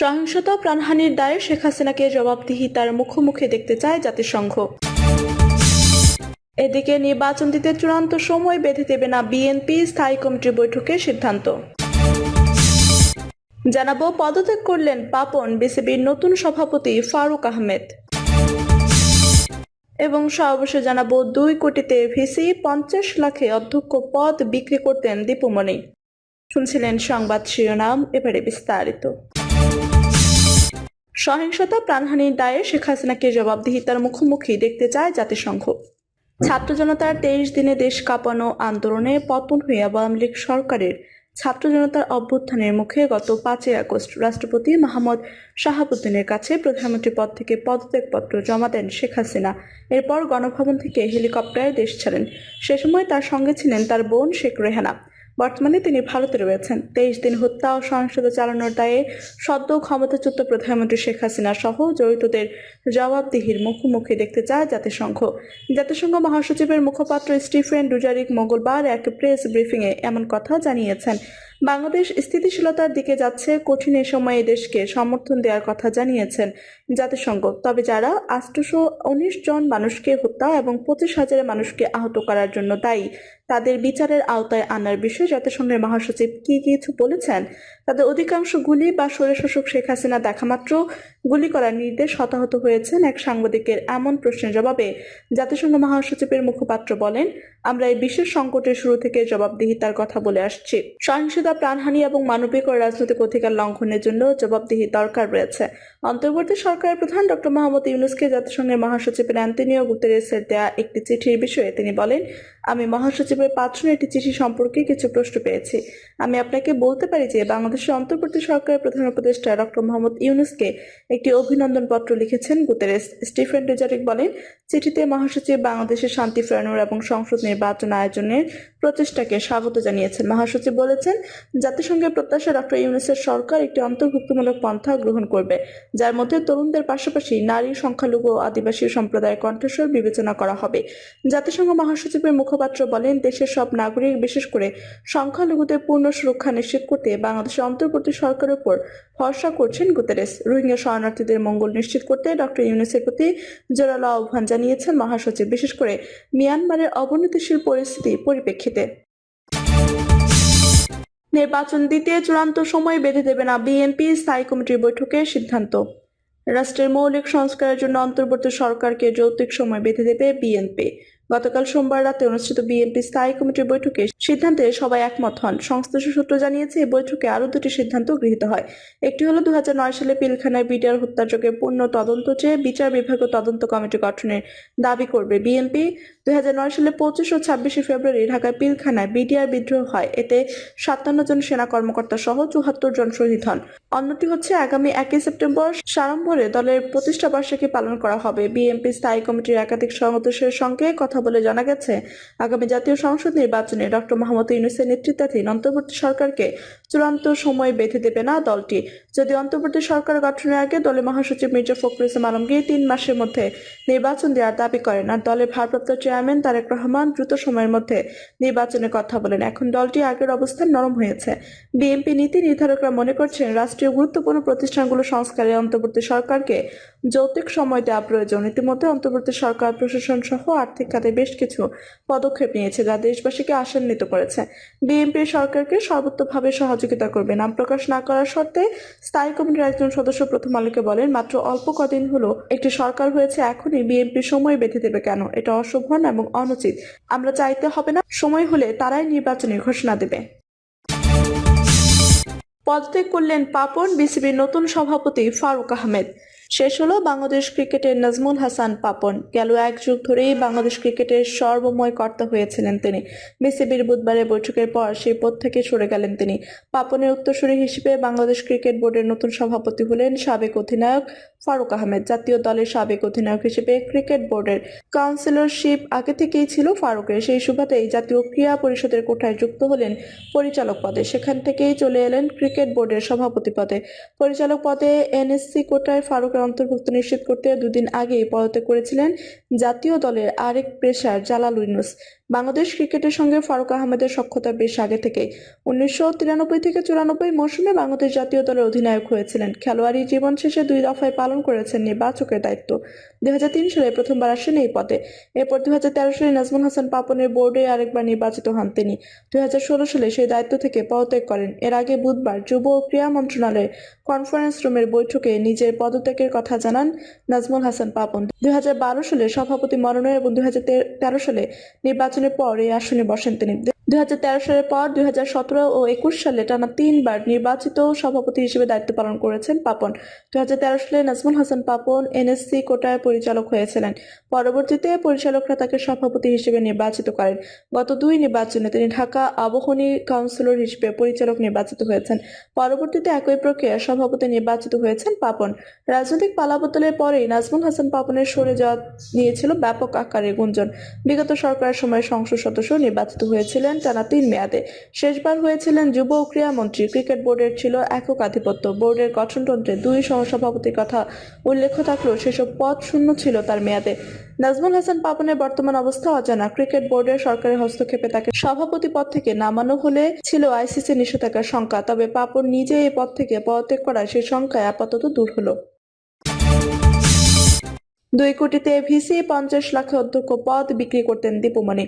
সহিংসতা প্রাণহানির দায়ে শেখ হাসিনাকে জবাবদিহিতার মুখোমুখি দেখতে চায় জাতিসংঘ। এদিকে নির্বাচন দিতে চূড়ান্ত সময় বেঁধে দেবে না বিএনপি, স্থায়ী কমিটির বৈঠকে সিদ্ধান্ত। জানাব পদত্যাগ করলেন পাপন বিসিবির নতুন সভাপতি ফারুক আহমেদ। এবং সর্বশেষ জানাব দুই কোটিতে ভিসি পঞ্চাশ লাখে অধ্যক্ষ পদ বিক্রি করতেন দীপুমণি। শুনছিলেন সংবাদ শিরোনাম, এবারে বিস্তারিত। সহিংসতা প্রাণহানির দায়ে শেখ হাসিনাকে জবাবদিহিতার মুখোমুখি দেখতে চায় জাতিসংঘ। ছাত্র জনতার তেইশ দিনে দেশ কাঁপানো আন্দোলনে পতন হয়ে আওয়ামী লীগ সরকারের ছাত্র জনতার অভ্যুত্থানের মুখে গত পাঁচই আগস্ট রাষ্ট্রপতি মাহমুদ শাহাবুদ্দিনের কাছে প্রধানমন্ত্রী পদ থেকে পদত্যাগপত্র জমা দেন শেখ হাসিনা। এরপর গণভবন থেকে হেলিকপ্টারে দেশ ছাড়েন। সে সময় তার সঙ্গে ছিলেন তার বোন শেখ রেহানা। বর্তমানে তিনি ভারতে রয়েছেন। তেইশ দিন হত্যা ও সহিংসতা চালানোর দায়ে সদ্য ক্ষমতাচ্যুত প্রধানমন্ত্রী শেখ হাসিনা সহ জড়িতদের জবাবদিহির মুখোমুখি দেখতে চায় জাতিসংঘ। জাতিসংঘ মহাসচিবের মুখপাত্র স্টিফেন ডুজারিক মঙ্গলবার এক প্রেস ব্রিফিংয়ে এমন কথা জানিয়েছেন। বাংলাদেশ স্থিতিশীলতার দিকে যাচ্ছে, কঠিন এ সময়ে দেশকে সমর্থন দেওয়ার কথা জানিয়েছেন জাতিসংঘ। তবে যারা আটশোশো উনিশ জন মানুষকে হত্যা এবং পঁচিশ হাজার মানুষকে আহত করার জন্য দায়ী, তাদের বিচারের আওতায় আনার বিষয়ে জাতিসংঘের মহাসচিব কি কিছু বলেছেন? তাদের অধিকাংশ গুলি বা স্বৈরশাসক শেখ হাসিনা দেখামাত্র গুলি করার নির্দেশ হতাহত হয়েছেন এক সাংবাদিকের এমন প্রশ্নের জবাবে। জাতিসংঘ মহাসচিবের মুখপাত্র বলেন, আমরা এই বিশেষ সংকটের শুরু থেকে জবাবদিহিতার কথা বলে আসছি। সহিংসতা প্রাণহানি এবং মানবিক ও রাজনৈতিক অধিকার লঙ্ঘনের জন্য জবাবদিহি দরকার রয়েছে। অন্তর্বর্তী সরকারের প্রধান ডক্টর মোহাম্মদ ইউনুসকে জাতিসংঘের মহাসচিবের অ্যান্টনিও গুতেরেসের দেয়া একটি চিঠির বিষয়ে তিনি বলেন, আমি মহাসচিবের পাঁচশো একটি চিঠি সম্পর্কে কিছু প্রশ্ন পেয়েছি। আমি আপনাকে বলতে পারি যে বাংলাদেশের অন্তর্বর্তী সরকারের প্রধান উপদেষ্টা ডক্টর মোহাম্মদ ইউনুসকে একটি অভিনন্দন পত্র লিখেছেন গুতেরেস। স্টিফেন ডুজারিক বলেন, চিঠিতে মহাসচিব বাংলাদেশের শান্তি ফেরানোর এবং সংসদ নির্বাচন আয়োজনের প্রচেষ্টাকে স্বাগত জানিয়েছেন। মহাসচিব বলেছেন জাতিসংঘের প্রত্যাশা ডক্টর ইউনুসের সরকার একটি অন্তর্ভুক্তিমূলক পন্থা গ্রহণ করবে, যার মধ্যে তরুণদের পাশাপাশি নারী, সংখ্যালঘু ও আদিবাসী সম্প্রদায়ের কণ্ঠস্বর বিবেচনা করা হবে। জাতিসংঘ মহাসচিবের মুখপাত্র বলেন, দেশের সব নাগরিক, বিশেষ করে সংখ্যালঘুদের পূর্ণ সুরক্ষা নিশ্চিত করতে বাংলাদেশের অন্তর্বর্তী সরকারের উপর ভরসা করছেন গুতেরেস। রোহিঙ্গা শরণার্থীদের মঙ্গল নিশ্চিত করতে ডক্টর ইউনুসের প্রতি জোরালো আহ্বান জানিয়েছেন মহাসচিব, বিশেষ করে মিয়ানমারের অবনতিশীল পরিস্থিতি পরিপ্রেক্ষিতে। নির্বাচন দিতে চূড়ান্ত সময় বেঁধে দেবে না বিএনপি স্থায়ী কমিটির বৈঠকে সিদ্ধান্ত। রাষ্ট্রের মৌলিক সংস্কারের জন্য অন্তর্বর্তী সরকারকে যৌক্তিক সময় বেঁধে দেবে বিএনপি। গতকাল সোমবার রাতে অনুষ্ঠিত বিএনপি স্থায়ী কমিটির বৈঠকে সিদ্ধান্তে সবাই একমত হন। সংশ্লিষ্ট সূত্র জানিয়েছে এই বৈঠকে আরও দুটি সিদ্ধান্ত গৃহীত হয়। একটি হলো দু হাজার নয় সালে পিলখানায় বিডিআর হত্যাযোগে পূর্ণ তদন্ত চেয়ে বিচার বিভাগীয় তদন্ত কমিটি গঠনের দাবি করবে বিএনপি। দুই সালে পঁচিশ ও ছাব্বিশে ফেব্রুয়ারি ঢাকার পিলখানায় বিডিআর বিদ্রোহ হয়। এতে সাতান্ন জন সেনা কর্মকর্তা সহ চুহাত্তর জন শহীদ হন। অন্যটি হচ্ছে আগামী একই সেপ্টেম্বর সাড়ম্বরে দলের প্রতিষ্ঠা বার্ষিকী পালন করা হবে। বিএনপি স্থায়ী কমিটির একাধিক সদস্যের সঙ্গে কথা বলে জানা গেছে, আগামী জাতীয় সংসদ নির্বাচনে ডক্টর মোহাম্মদ ইউনুসের নেতৃত্বাধীন অন্তর্বর্তী সরকারকে চূড়ান্ত সময় বেঁধে দেবে না দলটি। যদি অন্তর্বর্তী সরকার গঠনের আগে দলের মহাসচিব মির্জা ফখরুল ইসলাম আলমগীর তিন মাসের মধ্যে নির্বাচন দেওয়ার দাবি করেন আর দলের ভারপ্রাপ্ত চেয়ারম্যান তারেক রহমান দ্রুত সময়ের মধ্যে নির্বাচনের কথা বলেন। এখন দলটি আগের অবস্থান নরম হয়েছে। বিএনপি নীতি নির্ধারকরা মনে করছেন, রাষ্ট্রীয় গুরুত্বপূর্ণ প্রতিষ্ঠানগুলো সংস্কারে অন্তর্বর্তী সরকারকে যৌক্তিক সময় দেওয়া প্রয়োজন। ইতিমধ্যে অন্তর্বর্তী সরকার, প্রশাসন সহ আর্থিক খাতে বেশ কিছু পদক্ষেপ নিয়েছে যা দেশবাসীকে আশান্বিত করেছে। বিএনপি সরকারকে সর্বোত্তভাবে সহযোগিতা করবে। নাম প্রকাশ না করার শর্তে স্থায়ী কমিটির একজন সদস্য প্রথম আলোকে বলেন, মাত্র অল্প কদিন হলো একটি সরকার হয়েছে, এখনই বিএনপি সময় বেঁধে দেবে কেন? এটা অশোভন এবং অনুচিত। আমরা চাইতে হবে না, সময় হলে তারাই নির্বাচনের ঘোষণা দেবে। পদত্যাগ করলেন পাপন, বিসিবির নতুন সভাপতি ফারুক আহমেদ। শেষ হলো বাংলাদেশ ক্রিকেটের নাজমুল হাসান পাপন। গেল এক যুগ ধরেই বাংলাদেশ ক্রিকেটের সর্বময় কর্তা হয়েছিলেন তিনি। বিসিবির বুধবারের বৈঠকের পর সেই পদ থেকে সরে গেলেন তিনি। পাপনের উত্তরসূরি হিসেবে বাংলাদেশ ক্রিকেট বোর্ডের নতুন সভাপতি হলেন সাবেক অধিনায়ক ফারুক আহমেদ। জাতীয় দলের সাবেক অধিনায়ক হিসেবে ক্রিকেট বোর্ডের কাউন্সিলরশিপ আগে থেকেই ছিল ফারুকের। সেই সুবাদেই জাতীয় ক্রীড়া পরিষদের কোঠায় যুক্ত হলেন পরিচালক পদে। সেখান থেকেই চলে এলেন ক্রিকেট বোর্ডের সভাপতি পদে। পরিচালক পদে এনএসসি কোটায় ফারুকের অন্তর্ভুক্ত নিশ্চিত করতে দুদিন আগেই পদত্যাগ করেছিলেন জাতীয় দলের আরেক পেশার জালাল ইউনুস। বাংলাদেশ ক্রিকেটের সঙ্গে ফারুক আহমেদের সখ্যতা বেশ আগে থেকে উনিশশো তিরানব্বই থেকে চুরানব্বই মৌসুমে বাংলাদেশ জাতীয় দলের অধিনায়ক হয়েছিলেন। খেলোয়াড়ি জীবন শেষে দুই দফায় পালন করেছেন নির্বাচকের দায়িত্ব। দুই সালে প্রথমবার আসেন এই পদে। এরপর দুই সালে নাজমুল হাসান পাপনের বোর্ডে আরেকবার নির্বাচিত হন তিনি। দুই হাজার ষোলো সালে সেই দায়িত্ব থেকে পদত্যাগ করেন। এর আগে বুধবার যুব ও ক্রীড়া মন্ত্রণালয়ের কনফারেন্স রুমের বৈঠকে নিজের পদত্যাগের কথা জানান নাজমুল হাসান পাপন। দুই হাজার বারো সালে সভাপতি মনোনয়ন এবং দুই হাজার তেরো সালে নির্বাচনের পরে আসনে বসেন তিনি। দুই হাজার তেরো সালের পর দুই হাজার সতেরো ও একুশ সালে টানা তিনবার নির্বাচিত সভাপতি হিসেবে দায়িত্ব পালন করেছেন পাপন। দুই হাজার তেরো সালে নাজমুল হাসান পাপন এনএসসি কোটায় পরিচালক হয়েছিলেন। পরবর্তীতে পরিচালকরা তাকে সভাপতি হিসেবে নির্বাচিত করেন। গত দুই নির্বাচনে তিনি ঢাকা আবহনী কাউন্সিলর হিসেবে পরিচালক নির্বাচিত হয়েছেন। পরবর্তীতে একই প্রক্রিয়া সভাপতি নির্বাচিত হয়েছেন পাপন। রাজনৈতিক পালাবদলের পরেই নাজমুল হাসান পাপনের সরে যাওয়া নিয়েছিল ব্যাপক আকারে গুঞ্জন। বিগত সরকারের সময় সংসদ সদস্য নির্বাচিত হয়েছিলেন। টানা তিন মেয়াদে। শেষবার হয়েছিলেন যুব ও ক্রীড়া মন্ত্রী। ক্রিকেট বোর্ডের ছিল একক আধিপত্য। বোর্ডের গঠনতন্ত্রে দুই সহসভাপতির কথা উল্লেখ থাকলেও সেসব পদ শূন্য ছিল তার মেয়াদে। নাজমুল হাসান পাপনের বর্তমান অবস্থা অজানা। ক্রিকেট বোর্ডের সরকারি হস্তক্ষেপে তাকে সভাপতি পদ থেকে নামানো হলে ছিল আইসিসি নিষেধাজ্ঞার শঙ্কা তবে পাপন নিজে এই পদ থেকে পদত্যাগ করায় সেই শঙ্কায় আপাতত দূর হলো। দুই কোটিতে ভিসি পঞ্চাশ লাখে অধ্যক্ষ পদ বিক্রি করতেন দীপুমণি।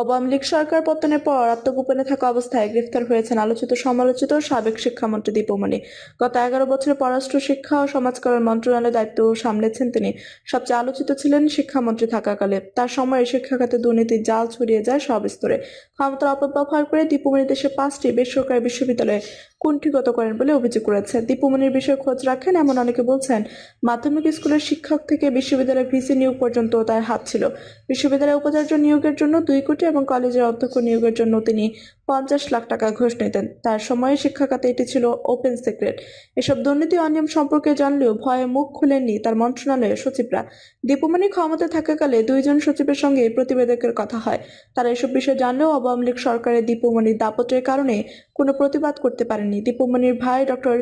আওয়ামী লীগ সরকার পতনের পর আত্মগোপনে থাকা অবস্থায় গ্রেফতার হয়েছেন আলোচিত সমালোচিত সাবেক শিক্ষামন্ত্রী দীপমণি গত এগারো বছরে পররাষ্ট্র শিক্ষা ও সমাজ কল্যাণ মন্ত্রণালয়ের দায়িত্ব সামলেছেন তিনি। সবচেয়ে আলোচিত ছিলেন শিক্ষামন্ত্রী থাকাকালে। তার সময়ে শিক্ষা খাতে দুর্নীতির জাল ছড়িয়ে যায় সব স্তরে। ক্ষমতার অপব্যবহার করে দীপুমণি দেশে পাঁচটি বেসরকারি বিশ্ববিদ্যালয়ে কুণ্ঠিগত করেন বলে অভিযোগ করেছে। দীপুমণির বিষয়ে খোঁজ রাখেন এমন অনেকে বলছেন, মাধ্যমিক স্কুলের শিক্ষক থেকে বিশ্ববিদ্যালয়ের ভিসি নিয়োগ পর্যন্ত তার হাত ছিল। বিশ্ববিদ্যালয়ের উপাচার্য নিয়োগের জন্য দুই কোটি এবং কলেজের অধ্যক্ষ নিয়োগের জন্য তিনি পঞ্চাশ লাখ টাকা ঘুষ নিতেন। তার সময়ে শিক্ষা খাতে এটি ছিল ওপেন সিক্রেট এসব দুর্নীতি অনিয়ম সম্পর্কে জানলেও ভয়ে মুখ খুলেননি তার মন্ত্রণালয়ের সচিবরা। দীপুমণি ক্ষমতা থাকাকালে দুইজন সচিবের সঙ্গে প্রতিবেদকের কথা হয়। তারা এসব বিষয়ে জানলেও আওয়ামী লীগ সরকারের দীপুমণির দাপটের কারণে কোনো প্রতিবাদ করতে পারেননি। দীপুমণির ভাই ডক্টর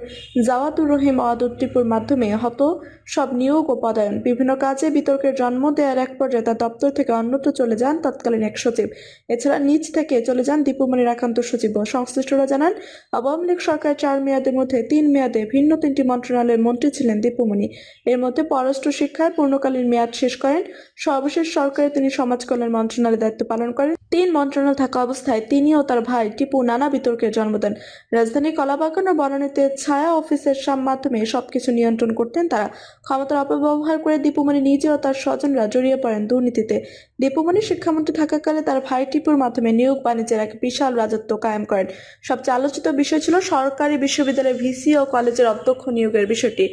জাওয়াতুর রহিম আদুর মাধ্যমে হতো সব নিয়োগ ও পদায়ন। বিভিন্ন কাজে বিতর্কের জন্ম দেওয়ার এক পর্যায়ে তার দপ্তর থেকে অন্যত্র চলে যান তৎকালীন এক সচিব। এছাড়া নিজ থেকে চলে যান দীপুমণির একান্ত সচিব সংশ্লিষ্টরা জানান, আওয়ামী লীগ সরকার চার মেয়াদের মধ্যে তিন মেয়াদে ভিন্ন তিনটি মন্ত্রণালয়ের মন্ত্রী ছিলেন দীপুমণি। এর মধ্যে পররাষ্ট্র শিক্ষায় পূর্ণকালীন মেয়াদ শেষ করেন। সর্বশেষ সরকারে তিনি সমাজ কল্যাণ মন্ত্রণালয়ের দায়িত্ব পালন করেন। তিন মন্ত্রণালয় থাকা অবস্থায় তিনি ও তার ভাই টিপু নানা বিতর্কের জন্ম দেন। রাজধানী কলাবাগান ও বনানীতে ছায়া অফিসের সাম মাধ্যমে সবকিছু নিয়ন্ত্রণ করতেন তারা। ক্ষমতার অপব্যবহার করে দীপুমণি নিজে ও তার স্বজনরা জড়িয়ে পড়েন দুর্নীতিতে। দীপুমণি শিক্ষামন্ত্রী থাকাকালে তার ভাই টিপুর মাধ্যমে নিয়োগ বাণিজ্যের এক বিশাল রাজত্ব কায়েম করেন। সবচেয়ে আলোচিত বিষয় ছিল সরকারি বিশ্ববিদ্যালয়ের ভিসি ও কলেজের অধ্যক্ষ নিয়োগের বিষয়টি।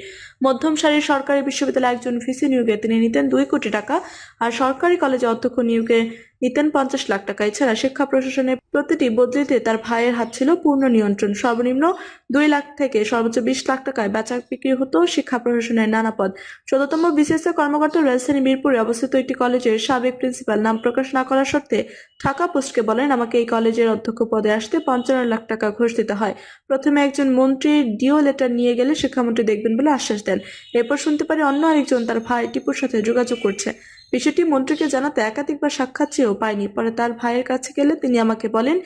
মধ্যম সারির সরকারি বিশ্ববিদ্যালয়ে একজন ভিসি নিয়োগে তিনি নিতেন দুই কোটি টাকা আর সরকারি কলেজে অধ্যক্ষ নিয়োগে নিতেন পঞ্চাশ লাখ টাকা। এছাড়া শিক্ষা প্রশাসনের প্রতিটি বদলিতে তার ভাইয়ের হাত ছিল পূর্ণ নিয়ন্ত্রণ। সর্বনিম্ন দুই লাখ থেকে সর্বোচ্চ বিশ লাখ টাকায় বেচা বিক্রি হতো শিক্ষা প্রশাসনের নানা পদ। চোদ্দতম বিসিএস কর্মকর্তা রাজধানী মিরপুরে অবস্থিত একটি কলেজের সাবেক প্রিন্সিপাল নাম প্রকাশ না করা সত্ত্বে ঢাকা পোস্টকে বলেন, আমাকে এই কলেজের অধ্যক্ষ পদে আসতে পঞ্চান্ন লাখ টাকা ঘোষ দিতে হয়। প্রথমে একজন মন্ত্রী ডিও লেটার নিয়ে গেলে শিক্ষামন্ত্রী দেখবেন বলে আশ্বাস দেন। এরপর শুনতে পারি অন্য আরেকজন তার ভাই টিপুর সাথে যোগাযোগ করছে। বিষয়টি মন্ত্রীকে জানাতে একাধিকবার সাক্ষাৎ চেয়েও পায়নি। পরে তার ভাইয়ের কাছে গেলে তিনি আমাকে বলেন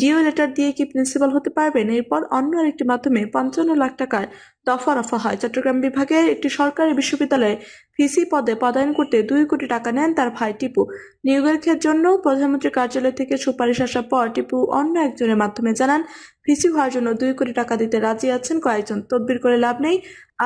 ডিও লেটার দিয়ে কি প্রিন্সিপাল হতে পারবেন? এরপর অন্য আরেকটি মাধ্যমে পঞ্চান্ন লাখ টাকার দফা রফা হয়। চট্টগ্রাম বিভাগের একটি সরকারি বিশ্ববিদ্যালয়ে ভিসি পদে পদায়ন করতে দুই কোটি টাকা নেন তার ভাই টিপু। নিয়োগের জন্য প্রধানমন্ত্রীর কার্যালয় থেকে সুপারিশ আসার পর টিপু অন্য একজনের মাধ্যমে জানান ভিসি হওয়ার জন্য দুই কোটি টাকা দিতে রাজি আছেন কয়েকজন। তদবির করে লাভ নেই।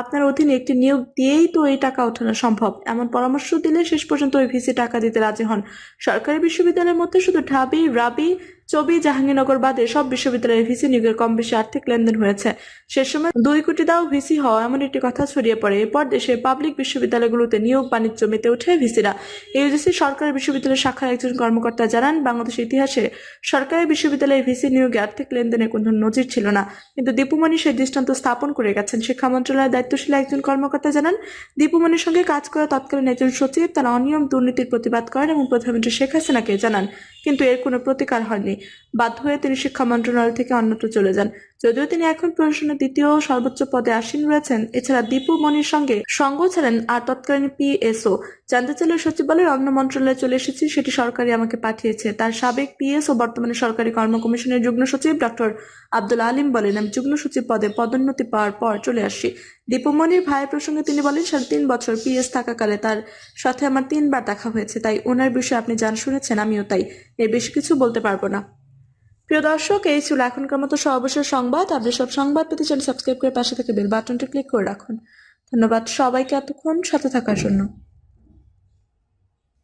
আপনার অধীনে একটি নিয়োগ দিয়েই তো এই টাকা ওঠানো সম্ভব। এমন পরামর্শ দিলে শেষ পর্যন্ত ওই ভিসি টাকা দিতে রাজি হন। সরকারি বিশ্ববিদ্যালয়ের মধ্যে শুধু ঢাবি, রাবি চবি জাহাঙ্গীরনগর বাদে সব বিশ্ববিদ্যালয়ে ভিসি নিয়োগের কম বেশি আর্থিক লেনদেন হয়েছে। সে সময় দুই কোটি দাও ভিসি হওয়া এমন একটি কথা ছড়িয়ে পড়ে। এরপর দেশে পাবলিক বিশ্ববিদ্যালয়গুলোতে নিয়োগ বাণিজ্য মেতে ওঠে ভিসিরা। ইউজিসি সরকারি বিশ্ববিদ্যালয় শাখার একজন কর্মকর্তা জানান বাংলাদেশের ইতিহাসে সরকারি বিশ্ববিদ্যালয়ে ভিসি নিয়োগে আর্থিক লেনদেনের কোনো নজির ছিল না। কিন্তু দীপুমণি সেই দৃষ্টান্ত স্থাপন করে গেছেন। শিক্ষা মন্ত্রণালয়ের দায়িত্বশীল একজন কর্মকর্তা জানান, দীপুমণির সঙ্গে কাজ করা তৎকালীন একজন সচিব তারা অনিয়ম দুর্নীতির প্রতিবাদ করেন এবং প্রধানমন্ত্রী শেখ হাসিনাকে জানান কিন্তু এর কোনো প্রতিকার হয়নি। বাধ্য হয়ে তিনি শিক্ষা মন্ত্রণালয় থেকে অন্যত্র চলে যান। যদিও তিনি এখন প্রশাসনের দ্বিতীয় সর্বোচ্চ পদে আসীন রয়েছেন, এছাড়া দীপু মনির সঙ্গে সঙ্গ ছিলেন আর তৎকালীন পিএসও। জানতে চাইলে সচিবালয়ের অন্য মন্ত্রণালয়ে চলে এসেছি, সেটি সরকারি আমাকে পাঠিয়েছে। তার সাবেক পিএসও, বর্তমানে সরকারি কর্ম কমিশনের যুগ্ম সচিব ডক্টর আব্দুল আলিম বলেন, আমি যুগ্ম সচিব পদে পদোন্নতি পাওয়ার পর চলে আসি। দীপুমণির ভাইয়ের প্রসঙ্গে তিনি বলেন, সাড়ে তিন বছর পিএস থাকাকালে তার সাথে আমার তিনবার দেখা হয়েছে, তাই ওনার বিষয়ে আপনি জান শুনেছেন আমিও তাই। এর বেশি কিছু বলতে পারব না। প্রিয় দর্শক, এই ছিল এখনকার মতো সর্বশেষ সংবাদ। আপনি সব সংবাদ পেতে চান সাবস্ক্রাইব করে পাশে থেকে বেল বাটনটি ক্লিক করে রাখুন। ধন্যবাদ সবাইকে এতক্ষণ সাথে থাকার জন্য।